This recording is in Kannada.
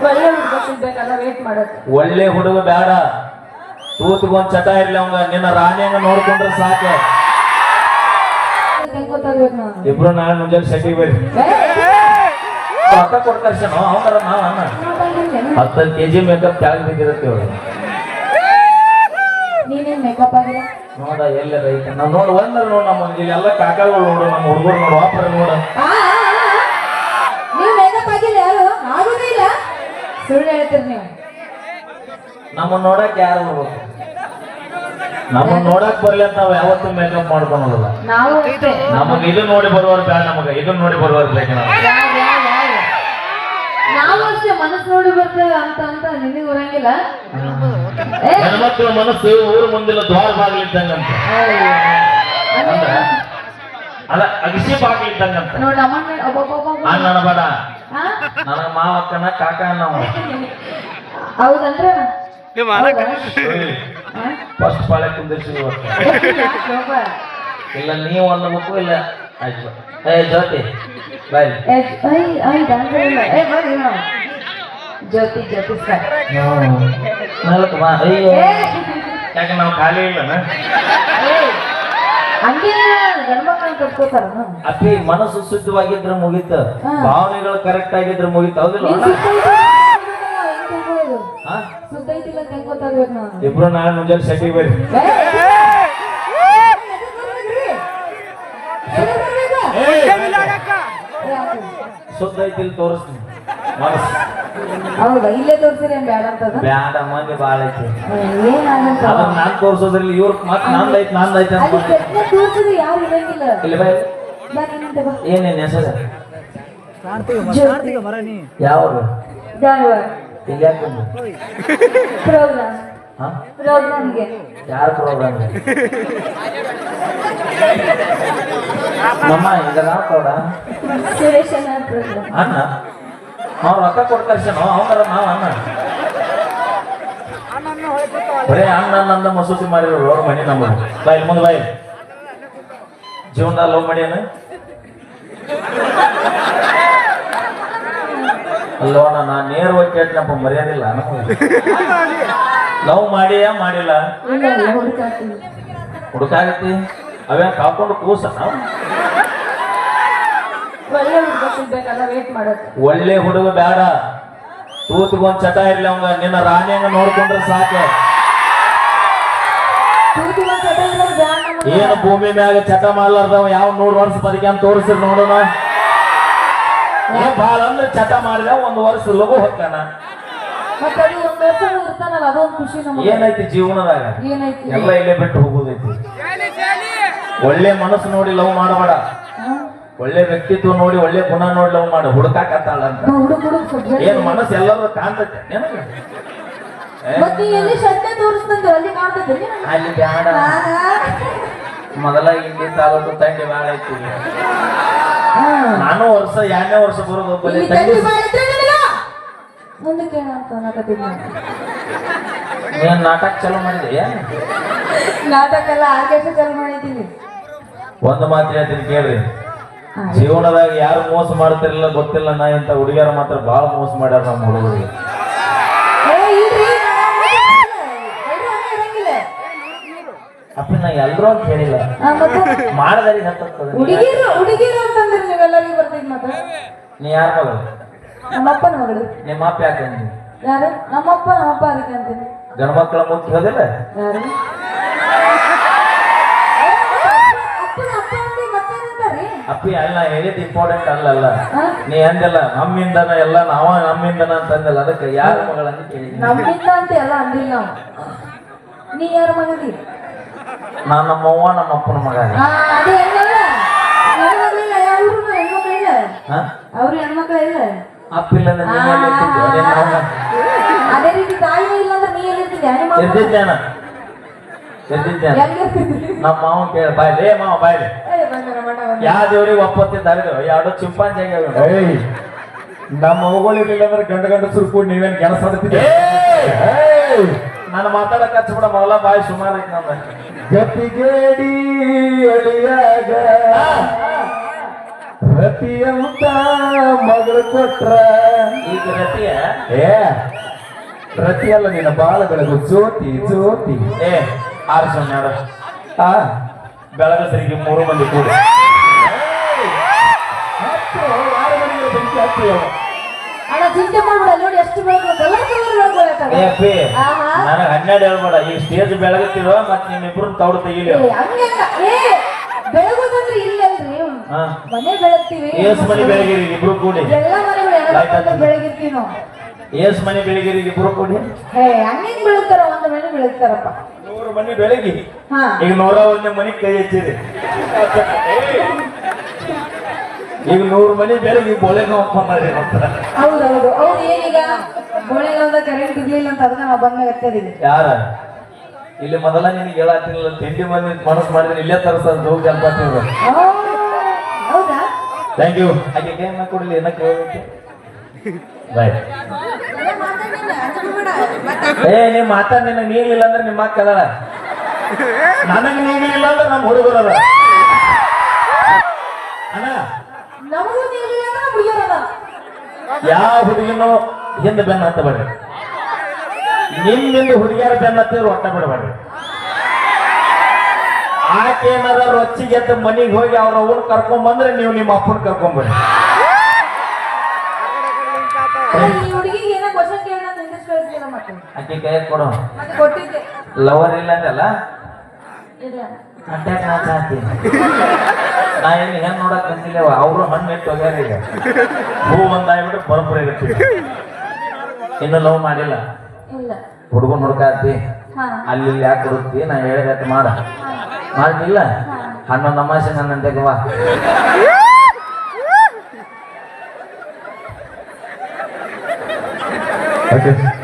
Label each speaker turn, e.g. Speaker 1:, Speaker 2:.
Speaker 1: ಒಳ್ಳೆ ಹುಡುಗ ಸಿಗ್ಬೇಕಲ್ಲ ವೇಟ್ ಮಾಡಕ್
Speaker 2: ಒಳ್ಳೆ ಹುಡುಗ ಬೇಡ. ತೂತ್ಗೊಂದ್ ಚಟ ಇರ್ಲಿ ಅವಂಗ. ನಿನ್ನ ರಾಣಿಯಂಗ ನೋಡ್ಕೊಂಡ್ರೆ ಸಾಕೆ. ಇಬ್ರು ನಾಳೆ ಮುಂಜಾನೆ ಶೆಟ್ಟಿಗೆ ಬರ್ರಿ. ರೊಕ್ಕ ಕೊಡ್ತಾರೆ ಶನೋ ಅವಂಗಾರ ನಾವ್ ಅನ್ನ. ಹತ್ತತ್ತು ಕೆ ಜಿ ಮೇಕಪ್ ಕೆಳಗೆ ಬಿದ್ದಿರತ್ತೆ ಇವ್ರು.
Speaker 1: ನೀನೇನ್ ಮೇಕಪ್ ಆಗಿಲ್ಲ
Speaker 2: ನೋಡ ಎಲ್ಲರ ಐತೆ? ನಾವ್ ನೋಡ್ ಒಂದ್ರ ನೋಡ್ ನಮ್ಮ ಎಲ್ಲ ಕಾಕಾಗಳು ನೋಡು ನಮ್ಮ ಹುಡುಗರು ನೋಡು ಆಪರ ನೋಡು
Speaker 1: ನೀವು ಮೇಕಪ್ ಆಗಿಲ್ಲ ಯಾರು ಆಗುದೇ ಇಲ್ಲ ಸುಳ್ಳು ಹೇಳ್ತೀರಿ ನೀವು
Speaker 2: ನಮ್ಮನ್ನ ನೋಡಕ್ ಯಾರು ಬರ್ಬೇಕು ನಮ್ಮನ್ನ ನೋಡಕ್ ಬರ್ಲಿ ಅಂತ ನಾವ್ ಯಾವತ್ತೂ ಮೇಕಪ್ ಮಾಡ್ಕೊಳೋದಿಲ್ಲ.
Speaker 1: ನಾವು ಅಷ್ಟೇ.
Speaker 2: ನಮಗ್ ಇದು ನೋಡಿ ಬರುವವ್ರು ಬೇಡ ನಮಗ ಇದನ್ನ ನೋಡಿ ಬರುವವ್ರು ಬೇಕು
Speaker 1: ಯಾರ್? ನಾವು ಅಷ್ಟೇ ಮನಸ್ಸು ನೋಡಿ ಬರ್ತೇವೆ ಅಂತ ಅಂತ ನಿನಗೆ ಬರಂಗಿಲ್ಲ? ಏ,
Speaker 2: ಹೆಣ್ಮಕ್ಳ ಮನಸ್ಸು ಊರ ಮುಂದಿಲ್ಲ ದ್ವಾರ ಬಾಗಿಲಿದ್ದಂಗಂತ
Speaker 1: ಅಯ್ಯೋ.
Speaker 2: ಅಂದ್ರ ಅದ ಅಗಸಿ ಬಾಗಿಲಿದ್ದಂಗಂತ
Speaker 1: ನೋಡ್ ನೋಡಿ ಒಬ್ಬೊಬ್ಬೊಬ್ಬ
Speaker 2: ಅಣ್ಣ ಬೇಡ.
Speaker 1: ಹಾ?
Speaker 2: ನನಗ ಮಾವ ಅಕ್ಕನ ಕಾಕ ನಾವು
Speaker 1: ಹೌದಂದ್ರೆ
Speaker 2: ಫಸ್ಟ್ ಪಾಳೆ ಕುಂದಿರ್ಸಿ ಇಲ್ಲ ನೀವು ಅನ್ನಬೇಕು ಇಲ್ಲ ಆಯ್ತು. ಏ ಜ್ಯೋತಿ ಬಾಯ್
Speaker 1: ಜ್ಯೋತಿ ಜ್ಯೋತಿ ಸರ್
Speaker 2: ನಾಲ್ಕು ಬಾ. ಅಯ್ಯೋ ಯಾಕೆ ನಾವು ಖಾಲಿ
Speaker 1: ಇಲ್ಲ
Speaker 2: ಅಪ್ಪಿ ಮನಸ್ಸು ಶುದ್ಧವಾಗಿದ್ರೆ ಮುಗೀತ. ಭಾವನೆಗಳು ಕರೆಕ್ಟ್ ಆಗಿದ್ರೆ ಮುಗೀತ. ಹೌದಿಲ್ಲ ಅಣ್ಣ? ಹಾ?
Speaker 1: ಸುದ್ದ ಐತಿಲ್ಲ ಅಂತ ಹೆಂಗ್ ಗೊತ್ತಾಗ್ಬೇಕು ನಾನು
Speaker 2: ಇಬ್ರು ನಾಳೆ ಮುಂಜಾನೆ ಸೆಟ್ಟಿಗೆ ಬರ್ರಿ ಶುದ್ಧ ಐತಿಲ್ ತೋರಿಸ್ತೀನಿ ಮನಸ್ಸು
Speaker 1: ಹೌದಾ ಇಲ್ಲೇ ತೋರ್ಸಿರಿ ಏನ್ ಬೇಡ ಅಂತದ
Speaker 2: ಬ್ಯಾಡ ಮಂದಿ ಬಾಳ ಐತಿ
Speaker 1: ಏನಾಗಂತ
Speaker 2: ಅದನ್ನ ನಾನ್ ತೋರ್ಸೋದ್ರಲ್ಲಿ ಇವ್ರ ಮತ್ ನಂದೈತ್ ಐತಿ ನಂದ್ ಐತಿ ಅಂತ
Speaker 1: ಅಲ್ಲಿ ಪ್ರಶ್ನೆ ತೋರ್ಸಿದ್ರೆ ಯಾರು ಇರಂಗಿಲ್ಲ
Speaker 2: ಇಲ್ಲ ಬೈ
Speaker 1: ಬಾ ನೀನಂತೆ ಬಾ.
Speaker 2: ಏನೇನ್ ಹೆಸರು ಯಾವ್ದು
Speaker 1: ಜಾನುವಾರು
Speaker 2: ಈಗ ಯಾಕೆ ಬಂದು
Speaker 1: ಪ್ರೋಗ್ರಾಮ್
Speaker 2: ಹಾ?
Speaker 1: ಪ್ರೋಗ್ರಾಮ್ಗೆ
Speaker 2: ಯಾರ ಪ್ರೋಗ್ರಾಮ್ ನಮ್ಮ ಈಗ ನಾವು ಕೊಡ
Speaker 1: ಸುರೇಶ್ ಅಣ್ಣ ಪ್ರೋಗ್ರಾಮ್
Speaker 2: ಅಣ್ಣ? ಅವ್ರು ರೊಕ್ಕ ಶನೋ ಅವರ ನಾವು ಅಣ್ಣ? ಬರೇ ಅಣ್ಣ ನಂದ ಮಸೂತಿ ಮಾಡಿರೋ ಅವ್ರ ಮನೆ ನಮ್ಮ ಬಾಯ್ ಮುಂದೆ ಬಾಯ್ ಜೀವನದಾಗ ಲವ್ ಮಾಡ್ಯಾನ? ಅಲ್ಲೋ ನಾ ನೇರವಾಗಿ ಕೇಳ್ತೀನಪ್ಪ ಮರ್ಯಾದಿಲ್ಲ. ಲವ್ ಮಾಡಿಯಾ ಮಾಡಿಲ್ಲ? ಹುಡುಕಾಗತ್ತಿ? ಅವೇನ್ ಕಾಕೊಂಡು ಕೂಸ ನಾವು
Speaker 1: ಒಳ್ಳೆ ಹುಡುಗ
Speaker 2: ಬೇಡ ತೂತ್ಗೊಂದ್ ಚಟ ಇರ್ಲಿ ಅವಂಗ. ನಿನ್ನ ರಾಣಿಯಂಗ ನೋಡ್ಕೊಂಡ್ರೆ ಸಾಕೆ. ಏನು ಭೂಮಿ ಮ್ಯಾಗ ಚಟ ಮಾಡ್ಲಾರ್ದವ? ಯಾವ ನೂರ್ ವರ್ಷ ಬದುಕ್ಯಾನ್ ತೋರಿಸಿರ್ ನೋಡೋಣ? ಬಾಳ ಅಂದ್ರೆ ಚಟ ಮಾಡಿದ ಒಂದ್ ವರ್ಷ ಲಘು ಹೊಕ್ಕಾನ.
Speaker 1: ಮತ್ತೆ ಅದು ಒಂದ್ ವರ್ಷ ಇರ್ತಾನಲ್ಲ ಅದೊಂದ್ ಖುಷಿ ನಮಗೆ.
Speaker 2: ಏನೈತಿ ಜೀವನದಾಗ?
Speaker 1: ಏನೈತಿ?
Speaker 2: ಎಲ್ಲ ಇಲ್ಲೇ ಬಿಟ್ಟು ಹೋಗುದೈತಿ. ಒಳ್ಳೆ ಮನಸ್ಸು ನೋಡಿ ಲವ್ ಮಾಡಬೇಡ. ಒಳ್ಳೆ ವ್ಯಕ್ತಿತ್ವ ನೋಡಿ ಒಳ್ಳೆ ಗುಣ ನೋಡಿ ಲವ್ ಮಾಡಿ. ಹುಡುಕಾಕತ್ತಾಳ ಅಂತ. ಏನ್ ಮನಸ್ಸು ಎಲ್ಲರೂ ಕಾಣ್ತೈತೆ? ನಿನಗೆ?
Speaker 1: ಮತ್ತೆ ಎಲ್ಲಿ ಶ್ರದ್ಧೆ ತೋರಿಸ್ತಂದ್ರೆ ಅಲ್ಲಿ ಕಾಣ್ತದೆ
Speaker 2: ಅಲ್ಲಿ? ಬ್ಯಾಡ. ಮೊದಲ ಇಲ್ಲಿ ತಾಲೂಕು ತಂಡಿ ಬಾಳ ಐತಿ ನಾನು ವರ್ಷ ಎರಡನೇ ವರ್ಷ ಬರೋದು
Speaker 1: ಮುಂದಕ್ಕೆ ಏನಂತ.
Speaker 2: ಏನ್ ನಾಟಕ ಚಲೋ ಮಾಡಿದೆ
Speaker 1: ನಾಟಕ ಎಲ್ಲ ಆರ್ಕೆಸ್ಟ್ರಾ ಚಾಲು ಮಾಡಿದ್ದೀನಿ.
Speaker 2: ಒಂದು ಮಾತು ಹೇಳ್ತೀನಿ ಕೇಳ್ರಿ. ಜೀವನದಾಗ ಯಾರು ಮೋಸ ಮಾಡ್ತಿರಲಿಲ್ಲ ಗೊತ್ತಿಲ್ಲ ನಾ ಇಂಥ ಹುಡುಗಿಯರು ಮಾತ್ರ ಬಹಳ ಮೋಸ ಮಾಡ್ಯಾರ ನಮ್ಮ ಹುಡುಗರಿಗೆ ಅಪ್ಪ ನಾ ಎಲ್ರೂ ಅಂತ ಹೇಳಿಲ್ಲ. ಮಾಡದಾರಿ ಹತ್ತದ
Speaker 1: ಹುಡುಗಿರು ಹುಡುಗಿರು ಅಂತಂದ್ರೆ ನೀವೆಲ್ಲರಿಗೂ ಬರ್ತೈತಿ ಮತ್ತೆ?
Speaker 2: ನೀ ಯಾರ ಮಗಳು?
Speaker 1: ನಮ್ಮಪ್ಪನ ಮಗಳು.
Speaker 2: ನಿಮ್ಮ ಅಪ್ಪ ಯಾಕೆ ಅಂದಿ?
Speaker 1: ಯಾರು? ನಮ್ಮಪ್ಪ ನಮ್ಮಪ್ಪ ಅದಕ್ಕೆ ಅಂತೀನಿ.
Speaker 2: ಗಂಡ ಮಕ್ಕಳ ಮುಖ್ಯ ಹೋದಿಲ್ಲ?
Speaker 1: ಯಾರು? ಅಪ್ಪ
Speaker 2: ಅಲ್ಲ ಹೇಳಿದ್ ಇಂಪಾರ್ಟೆಂಟ್ ಅಲ್ಲಲ್ಲ? ನೀ ಅಂದಲ್ಲ ನಮ್ಮಿಂದನ ಎಲ್ಲ ನಾವ ನಮ್ಮಿಂದನ ಅಂತ ಅಂದಲ್ಲ ಅದಕ್ಕೆ ಯಾರ ಮಗಳಂತ ಕೇಳಿದ್ನಿ
Speaker 1: ನಮ್ಮಿಂದ ಅಂತ ಎಲ್ಲ ಅಂದಿಲ್ಲ. ನಾವು ನೀ ಯಾರ ಮಗದಿ
Speaker 2: ನಾನ್ ನಮ್ಮವ್ವ ನಮ್ಮ ಅಪ್ಪನ ಮಗ
Speaker 1: ಆ, ಅದೇ ಹೆಣ್ಣಲ್ಲ ಹೆಣ್ಮಕ್ಳಿಲ್ಲ ಯಾರು ಹೆಣ್ಮಕ್ಳಿಲ್ಲ
Speaker 2: ಹಾ
Speaker 1: ಅವ್ರು ಹೆಣ್ಮಕ್ಳ
Speaker 2: ಅಪ್ಪ ಇಲ್ಲ ಅಂದ್ರೆ ನೀವ್ ಎಲ್ಲಿ ಇರ್ತಿದ್ಯೋ? ನಿನ್ನ ಅವ್ವ.
Speaker 1: ಅದೇ ರೀತಿ ತಾಯಿನೇ ಇಲ್ಲ ಅಂದ್ರೆ ನೀ ಎಲ್ಲಿರ್ತಿದ್ದೆ ನಿಮ್ಮ ಅಪ್ಪ
Speaker 2: ಇರ್ತಿದ್ದೇನ ಇರ್ತಿದ್ದೇನ
Speaker 1: ಎಲ್ಲಿರ್ತಿದ್ದಿ
Speaker 2: ನಮ್ಮ ಮಾವ ಕೇಳ ಬಾಯ್ ರೇ ಮಾವ ಬಾಯ್
Speaker 1: ಏ, ಬಂದ ತರಿದ್ರು ಯಾವ್ದೋ ಬಂದ.
Speaker 2: ಯಾವ ದೇವ್ರಿಗೆ ಎರಡು ಚಿಂಪಾಂಜಿ ಆಗ್ಯಾವ
Speaker 3: ಏಯ್ ನಮ್ಮ ಮಗಳು ಇರ್ಲಿಲ್ಲ ಅಂದ್ರೆ ಗಂಡ ಗಂಡ ಕೂಡ ನೀವೇನು ಕೆಲಸ
Speaker 2: ನಾನು ಮಾತಾಡಕ್ಕೆ ಹಚ್ಚಬಿಡ ಮೊದಲ ಬಾಯಿ ಸುಮಾರು ಐತಿ ನಂದ.
Speaker 3: ಗತಿಗೇಡಿ ಅಳಿಯಾಗ ರತಿ ಅಂತ ಮಗಳು ಕೊಟ್ರ.
Speaker 2: ಈಗ ರತಿಯ?
Speaker 3: ಏ ರತಿ ಅಲ್ಲ ನಿನ್ನ ಬಾಳ ಬೆಳಗು ಜ್ಯೋತಿ ಜ್ಯೋತಿ.
Speaker 2: ಏ ಆರು ಸೊನ್ನೆ
Speaker 3: ಆ.
Speaker 2: ಬೆಳಗಸರಿಗೆ ಮೂರು ಮಂದಿ ಕೂಡ.
Speaker 3: ಹತ್ತು, ಆರು ಮಂದಿ ಬೆಂಕಿ ಹತ್ತಿಯೋ?
Speaker 1: ಚಿಂತೆ ಮಾಡ್ಬೇಡ ನೋಡಿ ಎಷ್ಟು
Speaker 2: ಅಪ್ಪಿ
Speaker 1: ಆಹಾ.
Speaker 2: ನನಗೆ ಹನ್ನೆರಡು ಹೇಳ್ಬೇಡ ಈ ಸ್ಟೇಜ್ ಬೆಳಗತ್ತಿರೋ ಮತ್ತೆ ನಿಮ್ಮಿಬ್ರು ತೌಡು ತೆಗಿಲಿ.
Speaker 1: ಬೆಳಗೋದಂದ್ರೆ ಇಲ್ಲಲ್ರಿ. ಮನೆ ಬೆಳಗ್ತೀವಿ.
Speaker 2: ಏಸ್ ಮನಿ ಬೆಳಗಿರಿ ಇಬ್ರು ಕೂಡಿ.
Speaker 1: ಎಲ್ಲ ಮನೆಗಳು
Speaker 2: Light
Speaker 1: ಎರಡು ಬೆಳಗಿರ್ತೀವಿ ನಾವು.
Speaker 2: ಏಸ್ ಮನಿ ಬೆಳಗಿರಿ ಇಬ್ರು ಕೂಡಿ.
Speaker 1: ಹೇ ಹಂಗಿಂಗ್ ಬೆಳಗ್ತಾರ ಒಂದು ಮನೆ ಬೆಳಗ್ತಾರಪ್ಪ.
Speaker 2: ನೂರು ಮನಿ ಬೆಳಗಿ.
Speaker 1: ಹಾ.
Speaker 2: ಈಗ ನೂರ ಒಂದೇ ಮನಿ ಕೈ ಹಚ್ಚಿರಿ ಈಗ ನೂರು ಮನಿ ಬೋಳೆಗಾಂವ್ ಫೋನ್ ಮಾಡಿ
Speaker 1: ಹೌದೌದು. ಹೌದು ಏನೀಗ ಬೋಳೆಗಾಂವ್ ಕರೆಂಟ್ ಇರ್ಲಿಲ್ಲ ಅಂತ ಅದನ್ನ ನಾವು ಬಂದಾಗ ಹತ್ತಿದೀವಿ
Speaker 2: ಯಾರ? ಇಲ್ಲಿ ಮೊದಲ ನಿನಗೆ ಹೇಳತ್ತಿಲ್ಲ ತಿಂಡಿ ಮನೆ ಮನಸ್ಸು ಮಾಡಿದ್ರೆ ಇಲ್ಲೇ ತರಿಸೋದು ಹೋಗಿ ಜಲ್ಪಾತಿದ್ರು
Speaker 1: ಹೌದಾ?
Speaker 2: ಥ್ಯಾಂಕ್ ಯು ಹಾಗೆ ಗೇಮ್ ಕೊಡಲಿ ಏನ ಕೇಳಬೇಕು ಬಾಯ್ ಏ ನೀ ಮಾತಾಡ ನಿನ್ನ ನೀಗ್ಲಿಲ್ಲ ಅಂದ್ರೆ ನಿಮ್ಮ ಅಕ್ಕ ನನಗೆ ಇಲ್ಲ ಅಂದ್ರೆ ನಮ್ಮ ಹುಡುಗರದ ಅಣ್ಣ
Speaker 1: ನಮಗೂ ನೀರಿಲ್ಲ ಅಂದ್ರೆ ನಮ್ಮ ಹುಡುಗಿಯರದ
Speaker 2: ಯಾವ ಹುಡುಗಿನೂ ಹಿಂದೆ ಬೆನ್ನ ಹತ್ತಬೇಡ್ರಿ. ನಿಮ್ಮಿಂದ ಹುಡುಗಿಯರ ಬೆನ್ನ ಹತ್ತಿದ್ರು ಒಟ್ಟ ಬಿಡಬೇಡ್ರಿ. ಆಕೆ ಏನಾರ ರೊಚ್ಚಿಗೆ ಎದ್ದು ಮನಿಗೆ ಹೋಗಿ ಅವ್ರ ಅವ್ನ ಕರ್ಕೊಂಡ್ ಬಂದ್ರೆ ನೀವು ನಿಮ್ಮ ಅಪ್ಪನ ಕರ್ಕೊಂಡ್ಬರ್ರಿ
Speaker 1: ಹುಡುಗಿ ಅಂತ
Speaker 2: ಆಕೆ ಕೈ ಕೊಡು. ಲವರ್ ಇಲ್ಲ ನಾ ಏನು ಹೆಂಗ್ ನೋಡಕ್ ಬಂದಿಲ್ಲ ಅವರು ಹಣ್ಣು ಇಟ್ಟು ಹೋಗ್ಯಾರ ಈಗ. ಹೂ ಒಂದಾಗ್ಬಿಟ್ಟು ಪರಂಪರೆ ಇರುತ್ತೆ ಇನ್ನು ಲವ್ ಮಾಡಿಲ್ಲ? ಹುಡುಗನ್ ಹುಡುಕಾತಿ ಅಲ್ಲಿ ಇಲ್ಲಿ ಯಾಕೆ ಹುಡುಕ್ತಿ? ನಾ ಹೇಳಿದ ಮಾಡ. ಮಾಡ್ತಿಲ್ಲ? ಹನ್ನೊಂದು ಅಮಾಸೆ ನನ್ನ
Speaker 3: ತೆಗವಾ